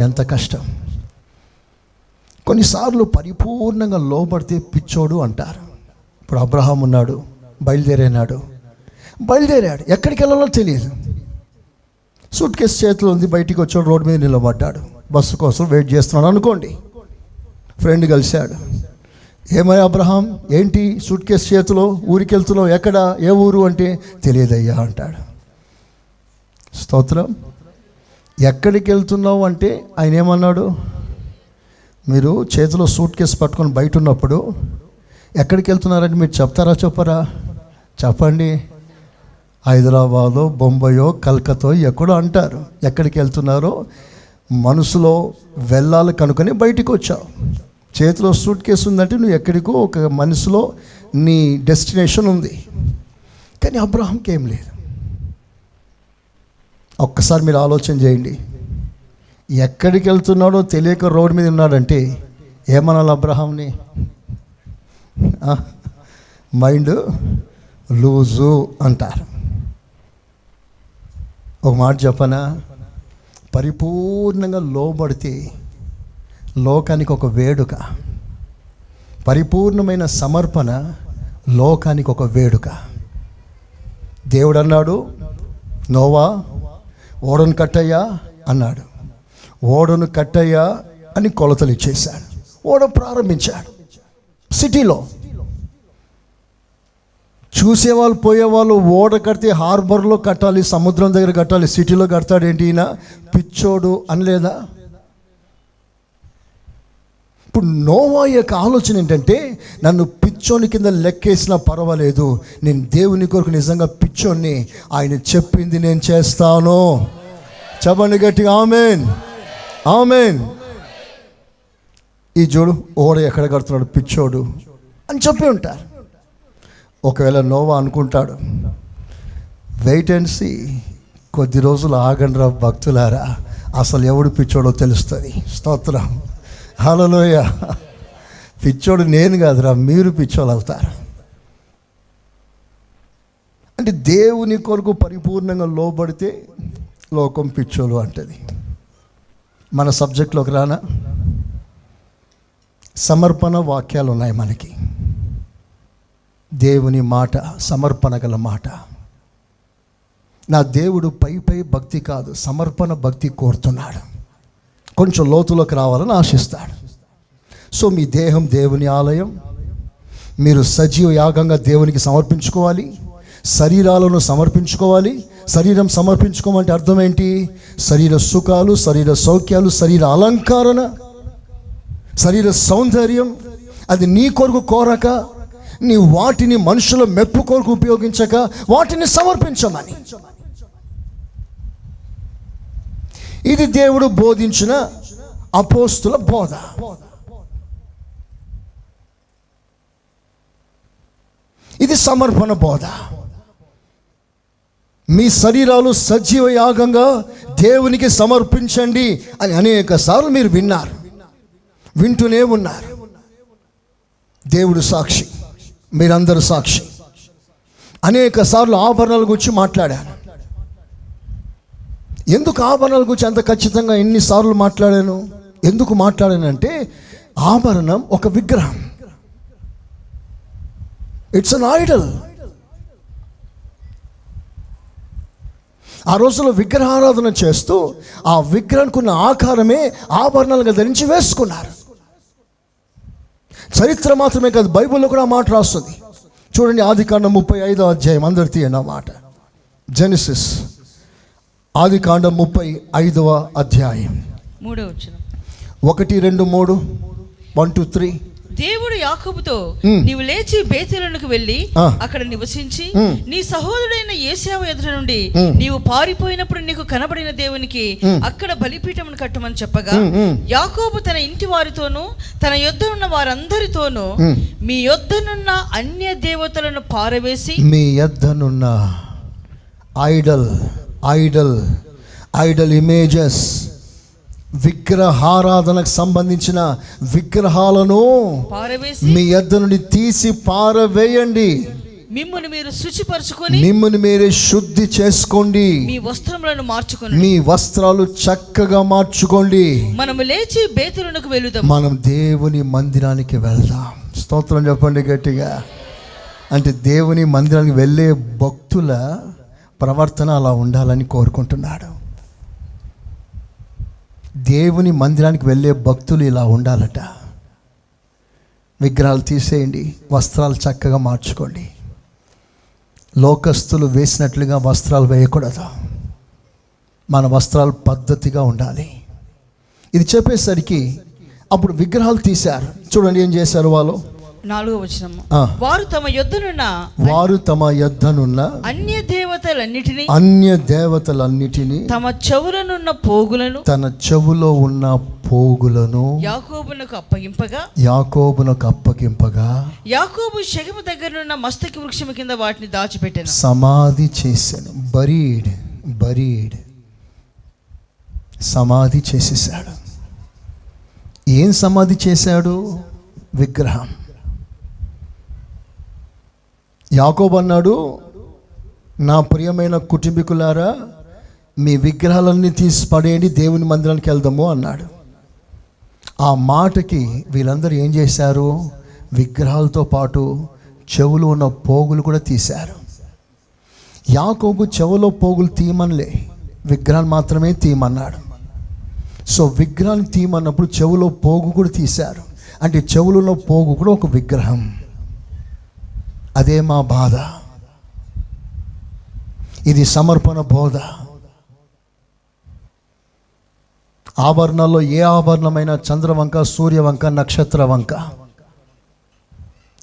ఎంత కష్టం? కొన్నిసార్లు పరిపూర్ణంగా లోబడితే పిచ్చోడు అంటారు. ఇప్పుడు అబ్రహాం ఉన్నాడు బయలుదేరినాడు. బయలుదేరాడు. ఎక్కడికి వెళ్ళాలో తెలియదు. సూట్ కేసు చేతిలో ఉంది బయటికి వచ్చాడు రోడ్డు మీద నిలబడ్డాడు. బస్సు కోసం వెయిట్ చేస్తున్నాడు అనుకోండి. ఫ్రెండ్ కలిశాడు. ఏమయ్య అబ్రహాం ఏంటి సూట్ కేసు చేతిలో ఊరికి వెళ్తున్నావు ఎక్కడ ఏ ఊరు అంటే తెలియదయ్యా అంటాడు. స్తోత్రం. ఎక్కడికి వెళ్తున్నావు అంటే ఆయన ఏమన్నాడు? మీరు చేతిలో సూట్ కేసు పట్టుకొని బయట ఉన్నప్పుడు ఎక్కడికి వెళ్తున్నారని మీరు చెప్తారా చెప్పరా? చెప్పండి. హైదరాబాదో బొంబాయో కల్కతో ఎక్కడో అంటారు. ఎక్కడికి వెళ్తున్నారో మనసులో వెళ్ళాలి కనుకొని బయటికి వచ్చావు. చేతిలో సూట్ కేసు ఉందంటే నువ్వు ఎక్కడికో ఒక మనసులో నీ డెస్టినేషన్ ఉంది. కానీ అబ్రహాంకి ఏం లేదు. ఒక్కసారి మీరు ఆలోచన చేయండి. ఎక్కడికి వెళ్తున్నాడో తెలియక రోడ్డు మీద ఉన్నాడంటే ఏమనాలి అబ్రహాంని మైండ్ లూజు అంటారు. ఒక మాట చెప్పనా? పరిపూర్ణంగా లోబడితే లోకానికి ఒక వేడుక. పరిపూర్ణమైన సమర్పణ లోకానికి ఒక వేడుక. దేవుడు అన్నాడు నోవా ఓడను కట్టయ్యా అన్నాడు. ఓడను కట్టయ్యా అని కొలతలు ఇచ్చేశాడు. ఓడ ప్రారంభించాడు. సిటీలో చూసేవాళ్ళు పోయేవాళ్ళు ఓడ కడితే హార్బర్లో కట్టాలి సముద్రం దగ్గర కట్టాలి సిటీలో కడతాడు ఏంటి ఈయన? పిచ్చోడు అనలేదా? ఇప్పుడు నోవా యొక్క ఆలోచన ఏంటంటే నన్ను పిచ్చోని కింద లెక్కేసినా పర్వాలేదు. నేను దేవుని కొరకు నిజంగా పిచ్చోని ఆయన చెప్పింది నేను చేస్తాను. చెప్పండి గట్టిగా ఆమెన్. ఆమెన్. ఈ జోడు ఓడ ఎక్కడ కడుతున్నాడు? పిచ్చోడు అని చెప్పి ఉంటారు. ఒకవేళ నోవా అనుకుంటాడు వెయిట్ అండ్ సీ కొద్ది రోజులు ఆగండ్రా భక్తులారా. అసలు ఎవడు పిచ్చోడో తెలుస్తుంది. స్తోత్రం. హలోయ పిచ్చోడు నేను కాదురా మీరు పిచ్చోళ్ళు అవుతారు. అంటే దేవుని కొరకు పరిపూర్ణంగా లోబడితే లోకం పిచ్చోలు అంటది. మన సబ్జెక్ట్లోకి రానా? సమర్పణ వాక్యాలు ఉన్నాయి మనకి. దేవుని మాట సమర్పణ గల మాట. నా దేవుడు పై పై భక్తి కాదు సమర్పణ భక్తి కోరుతున్నాడు. కొంచెం లోతులోకి రావాలని ఆశిస్తాడు. సో మీ దేహం దేవుని ఆలయం. మీరు సజీవ యాగంగా దేవునికి సమర్పించుకోవాలి. శరీరాలను సమర్పించుకోవాలి. శరీరం సమర్పించుకోమంటే అర్థం ఏంటి? శరీర సుఖాలు శరీర సౌఖ్యాలు శరీర అలంకరణ శరీర సౌందర్యం. అది నీ కొరకు కోరక నీ వాటిని మనుషుల మెప్పు కొరకు ఉపయోగించక వాటిని సమర్పించమని. ఇది దేవుడు బోధించిన అపోస్తుల బోధ. ఇది సమర్పణ బోధ. మీ శరీరాలు సజీవ యాగంగా దేవునికి సమర్పించండి అని అనేక సార్లు మీరు విన్నారు. వింటూనే ఉన్నారు. దేవుడు సాక్షి. మీరందరూ సాక్షి. అనేక సార్లు ఆభరణాల గురించి మాట్లాడాను. ఎందుకు ఆభరణాల గురించి అంత ఖచ్చితంగా ఎన్నిసార్లు మాట్లాడాను? ఎందుకు మాట్లాడానంటే ఆభరణం ఒక విగ్రహం. ఇట్స్ అన్ ఐడల్ ఆ రోజుల్లో విగ్రహారాధన చేస్తూ ఆ విగ్రహానికి ఉన్న ఆకారమే ఆభరణాలుగా ధరించి వేసుకున్నారు. చరిత్ర మాత్రమే కాదు బైబిల్లో కూడా మాట రాస్తుంది. చూడండి ఆది కాండం ముప్పై ఐదో అధ్యాయం అందరు తీయండి ఆ మాట. జెనిసిస్ ఆది కాండం ముప్పై ఐదవ అధ్యాయం మూడో వచ్చిన ఒకటి రెండు మూడు వన్ టూ త్రీ దేవుడు యాకోబుతో మ్. నీవు లేచి బేతేలకు వెళ్ళి. అక్కడ నివసించి మ్. నీ సహోదరుడైన ఏసావు ఎదుట నుండి మ్. నీవు పారిపోయినప్పుడు నీకు కనబడిన దేవునికి. అక్కడ బలిపీఠమును కట్టమని చెప్పగా. యాకోబు తన ఇంటి వారితోనూ తన యొద్ద ఉన్న వారందరితోనూ మ్. మీ యొద్దనున్న అన్య దేవతలను పారవేసి మీ యొద్దనున్న ఐడల్ ఐడల్ ఐడల్ ఇమేజెస్ విగ్రహారాధనకు సంబంధించిన విగ్రహాలను మీ యొద్ద నుండి తీసి పారవేయండి. మిమ్మును మీరు శుచిపరచుకొని మిమ్మల్ని మీరే శుద్ధి చేసుకోండి. మీ వస్త్రములను మార్చుకొని మీ వస్త్రాలు చక్కగా మార్చుకోండి. మనము లేచి బేతులకు వెళుదాం. మనం దేవుని మందిరానికి వెళ్దాం. స్తోత్రం చెప్పండి గట్టిగా. అంటే దేవుని మందిరానికి వెళ్ళే భక్తుల ప్రవర్తన అలా ఉండాలని కోరుకుంటున్నాడు. దేవుని మందిరానికి వెళ్ళే భక్తులు ఇలా ఉండాలట. విగ్రహాలు తీసేయండి వస్త్రాలు చక్కగా మార్చుకోండి. లోకస్తులు వేసినట్లుగా వస్త్రాలు వేయకూడదు. మన వస్త్రాలు పద్ధతిగా ఉండాలి. ఇది చెప్పేసరికి అప్పుడు విగ్రహాలు తీశారు. చూడండి ఏం చేశారు వాళ్ళు? నాలుగో వచనము. ఆ. వారు తమ యొద్దనున్న వారు తమ యొద్దనున్న అన్య దేవతలన్నిటినీ అన్య దేవతలన్నిటినీ తమ చెవులనున్న పోగులను తన చెవులో ఉన్న పోగులను యాకోబునకు అప్పగింపగా యాకోబునకు అప్పగింపగా యాకోబు శగము దగ్గరనున్న మస్తకి వృక్షము కింద వాటిని దాచిపెట్టాను. సమాధి చేశాను. Buried buried. సమాధి చేసేసాడు ఏం సమాధి చేశాడు? విగ్రహం. యాకోబు అన్నాడు నా ప్రియమైన కుటుంబీకులారా మీ విగ్రహాలన్నీ తీసి పడేయండి దేవుని మందిరానికి వెళ్దాము అన్నాడు. ఆ మాటకి వీళ్ళందరూ ఏం చేశారు? విగ్రహాలతో పాటు చెవులు ఉన్న పోగులు కూడా తీశారు. యాకోబు చెవులో పోగులు తీయమనిలే విగ్రహాన్ని మాత్రమే తీయమన్నాడు. సో విగ్రహాన్ని తీయమన్నప్పుడు చెవులో పోగు కూడా తీశారు. అంటే చెవులలో పోగు కూడా ఒక విగ్రహం. అదే మా బాధ. ఇది సమర్పణ బోధ. ఆభరణాల్లో ఏ ఆభరణమైన చంద్రవంక సూర్యవంక నక్షత్ర వంక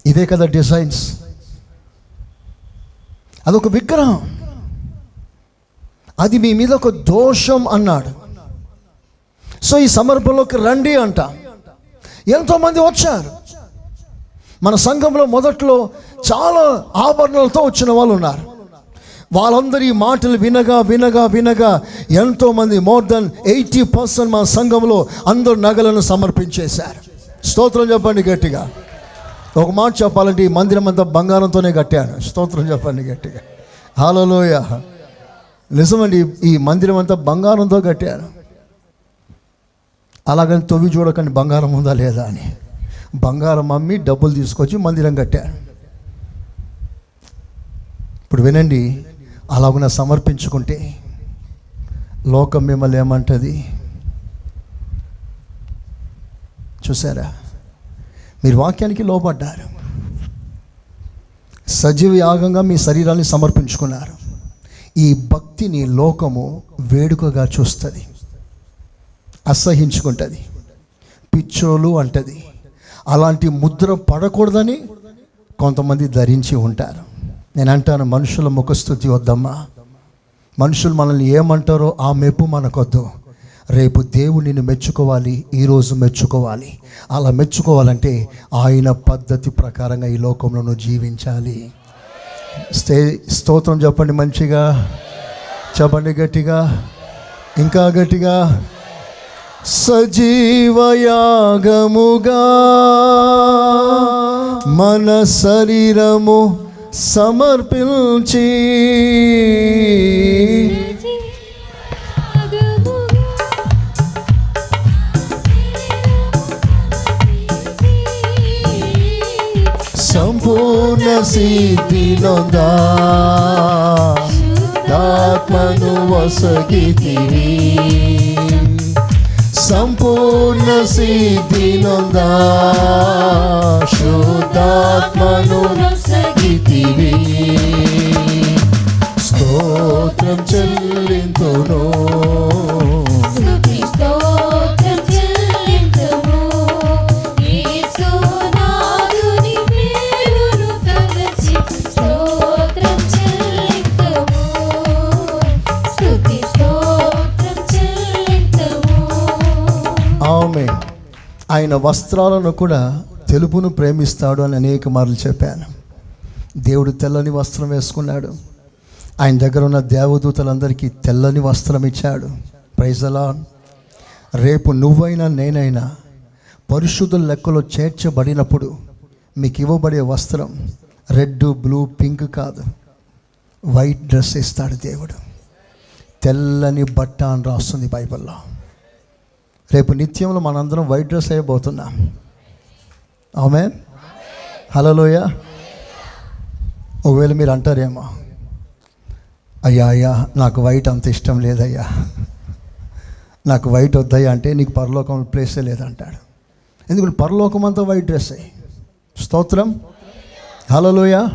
ఇదే కదా డిజైన్స్. అదొక విగ్రహం. అది మీ మీద ఒక దోషం అన్నాడు. సో ఈ సమర్పణలోకి రండి అంట. ఎంతోమంది వచ్చారు. మన సంఘంలో మొదట్లో చాలా ఆభరణాలతో వచ్చిన వాళ్ళు ఉన్నారు. వాళ్ళందరి మాటలు వినగా వినగా వినగా ఎంతోమంది మోర్ దెన్ ఎయిటీ పర్సెంట్ మా సంఘంలో అందరు నగలను సమర్పించేశారు. స్తోత్రం చెప్పండి గట్టిగా. ఒక మాట చెప్పాలంటే ఈ మందిరం అంతా బంగారంతోనే కట్టాను. స్తోత్రం చెప్పండి గట్టిగా. హలోయ నిజమండి ఈ మందిరం అంతా బంగారంతో కట్టాను అలాగని తొవ్వి చూడకండి బంగారం ఉందా లేదా అని. బంగారం అమ్మి డబ్బులు తీసుకొచ్చి మందిరం కట్టారు ఇప్పుడు వినండి అలాగున సమర్పించుకుంటే లోకం మిమ్మల్ని ఏమంటుంది? చూసారా? మీరు వాక్యానికి లోపడ్డారు సజీవ యాగంగా మీ శరీరాన్ని సమర్పించుకున్నారు. ఈ భక్తిని లోకము వేడుకగా చూస్తుంది. అసహించుకుంటుంది. పిచ్చోలు అంటది. అలాంటి ముద్ర పడకూడదని కొంతమంది ధరించి ఉంటారు. నేను అంటాను మనుషుల ముఖస్థుతి వద్దమ్మా. మనుషులు మనల్ని ఏమంటారో ఆ మెప్పు మనకొద్దు. రేపు దేవుడిని మెచ్చుకోవాలి ఈరోజు మెచ్చుకోవాలి. అలా మెచ్చుకోవాలంటే ఆయన పద్ధతి ప్రకారంగా ఈ లోకంలో జీవించాలి. స్తే స్తోత్రం చెప్పండి మంచిగా. చెప్పండి గట్టిగా. ఇంకా గట్టిగా. సజీవయాగముగా మన శరీరము సమర్పించి సంపూర్ణ సిద్ధినొందా ఆత్మను వసగితివి. సంపూర్ణ సిద్ధి సిద్ధినొందా? శుద్ధాత్మను వసగితివి ఆమె ఆయన వస్త్రాలను కూడా తెలుపును ప్రేమిస్తాడు అని అనేక మార్లు చెప్పాను. దేవుడు తెల్లని వస్త్రం వేసుకున్నాడు. ఆయన దగ్గర ఉన్న దేవదూతలందరికీ తెల్లని వస్త్రం ఇచ్చాడు. ప్రైజలా రేపు నువ్వైనా నేనైనా పరిశుద్ధుల లెక్కలో చేర్చబడినప్పుడు మీకు ఇవ్వబడే వస్త్రం రెడ్ బ్లూ పింక్ కాదు. వైట్ డ్రెస్ ఇస్తాడు దేవుడు. తెల్లని బట్ట అని రాస్తుంది బైబిల్లో. రేపు నిత్యంలో మనందరం వైట్ డ్రెస్ అయిపోతున్నాం. ఆమె హలోయ ఒకవేళ మీరు అంటారేమో అయ్యా అయ్యా నాకు వైట్ అంత ఇష్టం లేదయ్యా. నాకు వైట్ వద్దయ్యా అంటే నీకు పరలోకం ప్లేసే లేదంటాడు. ఎందుకంటే పరలోకం అంతా వైట్ డ్రెస్ అయ్యి స్తోత్రం. హలోయ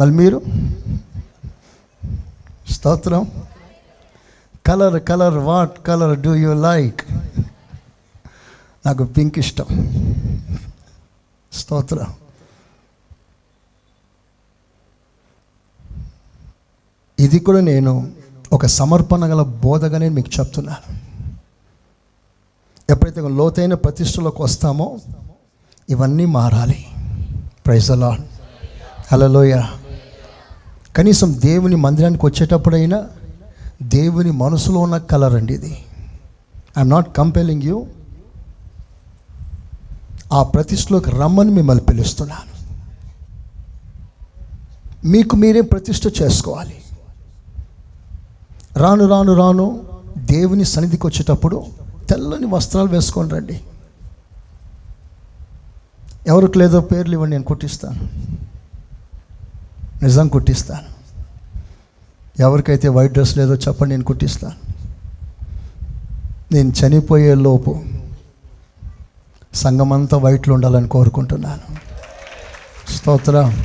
మళ్ళీ మీరు? స్తోత్రం. Colour colour what colour do you like నాకు పింక్ ఇష్టం. స్తోత్రం. ఇది కూడా నేను ఒక సమర్పణ గల బోధగా నేను మీకు చెప్తున్నాను. ఎప్పుడైతే లోతైన ప్రతిష్టలోకి వస్తామో ఇవన్నీ మారాలి. ప్రైజలా హలోయ కనీసం దేవుని మందిరానికి వచ్చేటప్పుడైనా దేవుని మనసులో ఉన్న కలర్ అండి ఇది. ఐఎమ్ నాట్ కంపెలింగ్ యూ ఆ ప్రతిష్టలోకి రమ్మని మిమ్మల్ని పిలుస్తున్నాను. మీకు మీరే ప్రతిష్ట చేసుకోవాలి. రాను రాను రాను దేవుని సన్నిధికి వచ్చేటప్పుడు తెల్లని వస్త్రాలు వేసుకొని రండి. ఎవరికి లేదో పేర్లు ఇవ్వండి నేను కుట్టిస్తాను. నిజం కుట్టిస్తాను. ఎవరికైతే వైట్ డ్రెస్ లేదో చెప్పండి నేను కుట్టిస్తాను. నేను చనిపోయే లోపు సంఘమంతా వైట్లో ఉండాలని కోరుకుంటున్నాను. స్తోత్రం.